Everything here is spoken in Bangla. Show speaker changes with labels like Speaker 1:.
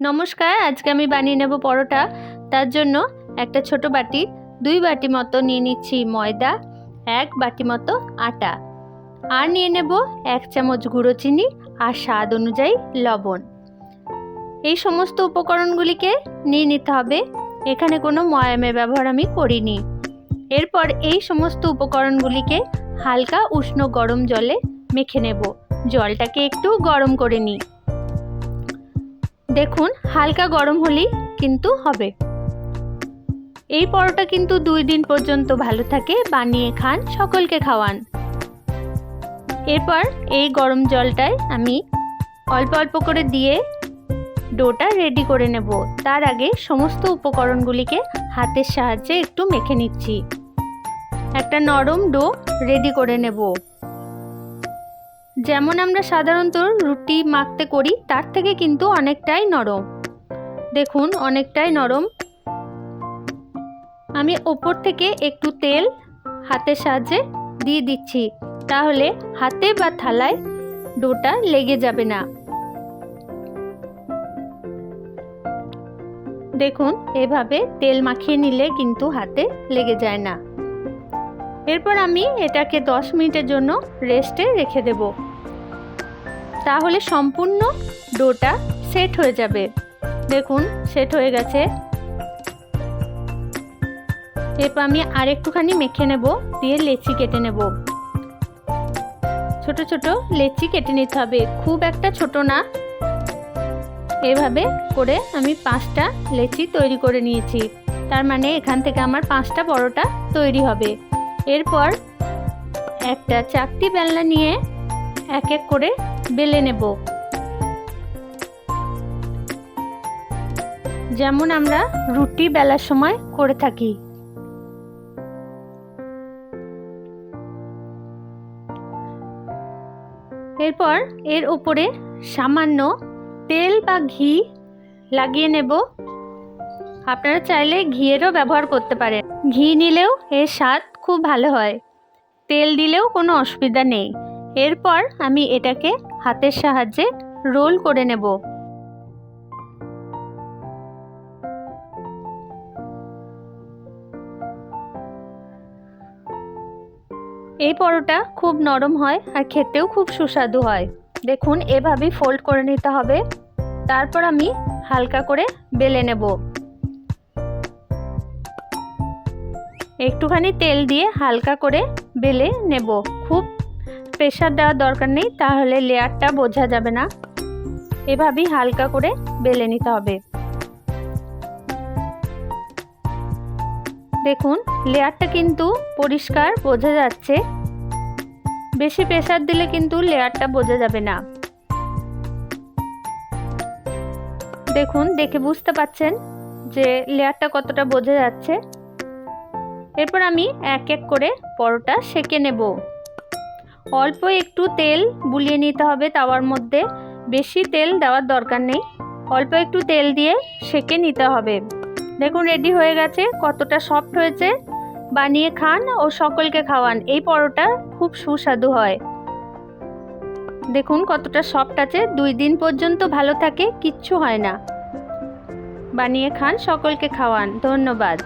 Speaker 1: নমস্কার, আজকে আমি বানিয়ে নেব পরোটা। তার জন্য একটা ছোট বাটি, দুই বাটি মতো নিয়ে নিচ্ছি ময়দা, এক বাটি মতো আটা। আর নিয়ে নেব এক চামচ গুঁড়ো চিনি আর স্বাদ অনুযায়ী লবণ। এই সমস্ত উপকরণগুলিকে নিয়ে নিতে হবে। এখানে কোনো ময়ামের ব্যবহার আমি করিনি। এরপর এই সমস্ত উপকরণগুলিকে হালকা উষ্ণ গরম জলে মেখে নেব। জলটাকে একটু গরম করে নিই। দেখুন, হালকা গরম হলেই কিন্তু হবে। এই পরোটা কিন্তু দুই দিন পর্যন্ত ভালো থাকে, বানিয়ে খান, সকলকে খাওয়ান। এরপর এই গরম জলটায় আমি অল্প অল্প করে দিয়ে ডোটা রেডি করে নেব। তার আগে সমস্ত উপকরণগুলিকে হাতের সাহায্যে একটু মেখে নিচ্ছি। একটা নরম ডো রেডি করে নেব। যেমন আমরা সাধারণত রুটি মাখতে করি, তার থেকে কিন্তু অনেকটাই নরম। দেখুন, অনেকটাই নরম। আমি ওপর থেকে একটু তেল হাতের সাহায্যে দিয়ে দিচ্ছি, তাহলে হাতে বা থালায় ডোটা লেগে যাবে না। দেখুন, এভাবে তেল মাখিয়ে নিলে কিন্তু হাতে লেগে যায় না। এরপর আমি এটাকে 10 মিনিটের জন্য রেস্টে রেখে দেব। তাহলে সম্পূর্ণ ডোটা সেট হয়ে যাবে। দেখুন, সেট হয়ে গেছে। এরপর আমি আর একটুখানি মেখে নেব, দিয়ে লেচি কেটে নেব। ছোট ছোট লেচি কেটে নিতে হবে, খুব একটা ছোট না। এভাবে করে আমি পাঁচটা লেচি তৈরি করে নিয়েছি। তার মানে এখান থেকে আমার পাঁচটা পরোটা তৈরি হবে। এরপর একটা চাকতি বেলনা নিয়ে এক এক করে বেলে নেব। যেমন আমরা রুটি বেলার সময় করে থাকি। এরপর এর উপরে সামান্য তেল বা ঘি লাগিয়ে নেব। আপনারা চাইলে ঘিয়েরও ব্যবহার করতে পারেন। ঘি নিলেও এর স্বাদ খুব ভালো হয়। তেল দিলেও কোনো অসুবিধা নেই। এরপর আমি এটাকে হাতের সাহায্যে রোল করে নেব। এই পরোটা খুব নরম হয় আর খেতেও খুব সুস্বাদু হয়। দেখুন, এভাবেই ফোল্ড করে নিতে হবে। তারপর আমি হালকা করে বেলে নেব। একটুখানি তেল দিয়ে হালকা করে বেলে নেব। প্রেশার দেওয়ার দরকার নেই, তাহলে লেয়ারটা বোঝা যাবে না। এভাবেই হালকা করে বেলে নিতে হবে। দেখুন, লেয়ারটা কিন্তু পরিষ্কার বোঝা যাচ্ছে। বেশি প্রেশার দিলে কিন্তু লেয়ারটা বোঝা যাবে না। দেখুন, দেখে বুঝতে পাচ্ছেন যে লেয়ারটা কতটা বোঝা যাচ্ছে। এরপর আমি এক এক করে পরোটা সেকে নেব। অল্প একটু তেল বুলিয়ে নিতে হবে তাওয়ার মধ্যে। বেশি তেল দেওয়ার দরকার নেই। অল্প একটু তেল দিয়ে সেকে নিতে হবে। দেখুন রেডি হয়ে গেছে। কতটা সফট হয়েছে। বানিয়ে খান ও সকলকে খাওয়ান। এই পরোটা খুব সুস্বাদু হয়। দেখুন, কতটা সফট আছে। দুই দিন পর্যন্ত ভালো থাকে, কিচ্ছু হয় না। বানিয়ে খান, সকলকে খাওয়ান। ধন্যবাদ।